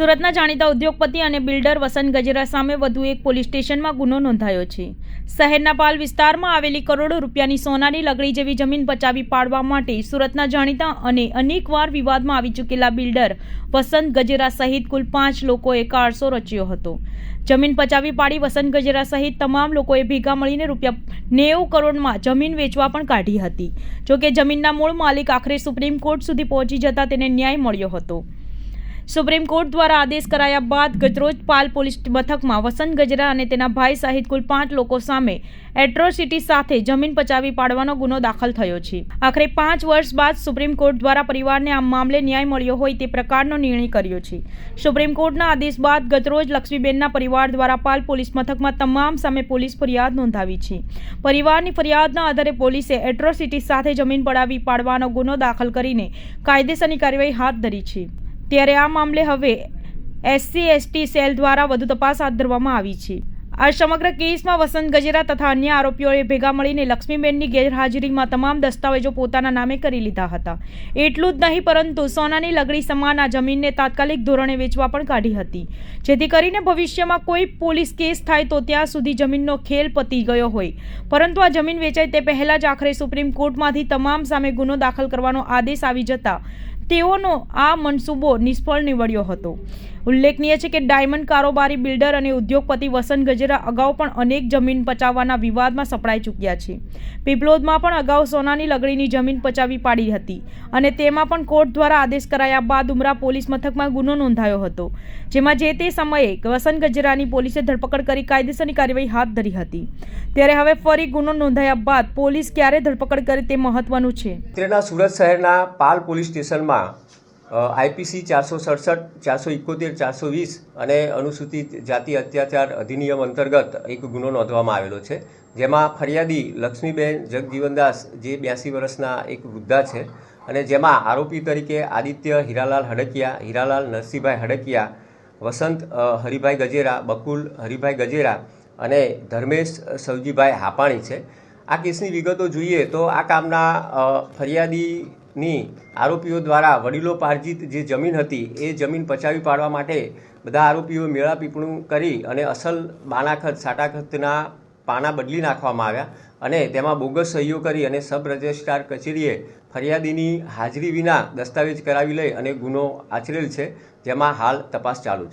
સુરતના જાણીતા ઉદ્યોગપતિ અને બિલ્ડર વસંત ગજેરા સામે વધુ એક પોલીસ સ્ટેશનમાં ગુનો નોંધાયો છે. શહેરના પાલ વિસ્તારમાં આવેલી કરોડો રૂપિયાની સોનાની લગડી જેવી જમીન પચાવી પાડવા માટે સુરતના જાણીતા અને અનેકવાર વિવાદમાં આવી ચૂકેલા બિલ્ડર વસંત ગજેરા સહિત કુલ પાંચ લોકોએ કારસો રચ્યો હતો. જમીન પચાવી પાડી વસંત ગજેરા સહિત તમામ લોકોએ ભેગા મળીને રૂપિયા નેવું કરોડમાં જમીન વેચવા પણ કાઢી હતી. જોકે જમીનના મૂળ માલિક આખરે સુપ્રીમ કોર્ટ સુધી પહોંચી જતા તેને ન્યાય મળ્યો હતો. સુપ્રીમ કોર્ટ દ્વારા આદેશ કરાયા બાદ ગજરોજ પાલ પોલીસ મથકમાં વસંત ગજરા અને તેના ભાઈ સહિત કુલ પાંચ લોકો સામે એટ્રોસિટી સાથે જમીન પચાવી પાડવાનો ગુનો દાખલ થયો છે. આખરે પાંચ વર્ષ બાદ સુપ્રીમ કોર્ટ દ્વારા પરિવારને આ મામલે ન્યાય મળ્યો હોય તે પ્રકારનો નિર્ણય કર્યો છે. સુપ્રીમ કોર્ટના આદેશ બાદ ગતરોજ લક્ષ્મીબેનના પરિવાર દ્વારા પાલ પોલીસ મથકમાં તમામ સામે પોલીસ ફરિયાદ નોંધાવી છે. પરિવારની ફરિયાદના આધારે પોલીસે એટ્રોસિટી સાથે જમીન પડાવી પાડવાનો ગુનો દાખલ કરીને કાયદેસરની કાર્યવાહી હાથ ધરી છે. ત્યારે આ મામલે હવે એસસી એસટી સેલ દ્વારા વધુ તપાસ હાથ ધરવામાં આવી છે. આ સમગ્ર કેસમાં વસંત ગજેરા તથા અન્ય આરોપીઓએ ભેગા મળીને લક્ષ્મીબેનની ગેરહાજરીમાં તમામ દસ્તાવેજો પોતાના નામે કરી લીધા હતા. એટલું જ નહીં, પરંતુ સોનાની લગડી સમાન આ જમીનને તાત્કાલિક ધોરણે વેચવા પણ કાઢી હતી. જેથી કરીને ભવિષ્યમાં કોઈ પોલીસ કેસ થાય તો ત્યાં સુધી જમીનનો ખેલ પતી ગયો હોય. પરંતુ આ જમીન વેચાય તે પહેલાં જ આખરે સુપ્રીમ કોર્ટમાંથી તમામ સામે ગુનો દાખલ કરવાનો આદેશ આવી જતા તેઓનો આ મનસૂબો નિષ્ફળ નીવડ્યો હતો. ઉલ્લેખનીય છે કે ડાયમંડ કારોબારી બિલ્ડર અને ઉદ્યોગપતિ વસંત ગજેરા અગાઉ પણ અનેક જમીન પચાવવાના વિવાદમાં સપડાઈ ચૂક્યા છે. પીપલોદમાં પણ અગાઉ સોનાની લગડીની જમીન પચાવી પાડી હતી અને તેમાં પણ કોર્ટ દ્વારા આદેશ કરાયા બાદ ઉમરા પોલીસ મથકમાં ગુનો નોંધાયો હતો, જેમાં જે તે સમયે વસંત ગજરાની પોલીસે ધરપકડ કરી કાયદેસરની કાર્યવાહી હાથ ધરી હતી. ત્યારે હવે ફરી ગુનો નોંધાયા બાદ પોલીસ ક્યારે ધરપકડ કરે તે મહત્વનું છે. સુરત શહેરના પાલ પોલીસ સ્ટેશનમાં આઈપીસી ચારસો સડસઠ ચારસો ઇકોતેર ચારસો વીસ અને અનુસૂચિત જાતિ અત્યાચાર અધિનિયમ અંતર્ગત એક ગુનો નોંધવામાં આવેલો છે. જેમાં ફરિયાદી લક્ષ્મીબેન જગજીવનદાસ જે બ્યાસી વર્ષના એક વૃદ્ધા છે અને જેમાં આરોપી તરીકે આદિત્ય હીરાલાલ હડકિયા હીરાલાલ નરસિંહભાઈ હડકિયા વસંત હરિભાઈ ગજેરા બકુલ હરિભાઈ ગજેરા અને ધર્મેશ સવજીભાઈ હાપાણી છે. આ કેસની વિગતો જોઈએ તો આ કામના અ, ફરિયાદીની આરોપીઓ દ્વારા વડીલો પાર્જિત જે જમીન હતી, એ જમીન પચાવી પાડવા માટે બધા આરોપીઓ મેળાપીપણું કરી અને અસલ બાનાખત, સાટાખતના પાના બદલી નાખવામાં આવ્યા અને તેમાં બોગસ સહીઓ કરી અને સબ રજિસ્ટ્રાર કચેરીએ ફરિયાદીની હાજરી વિના દસ્તાવેજ કરાવી લઈ અને ગુનો આચરેલ છે, જેમાં હાલ તપાસ ચાલુ છે.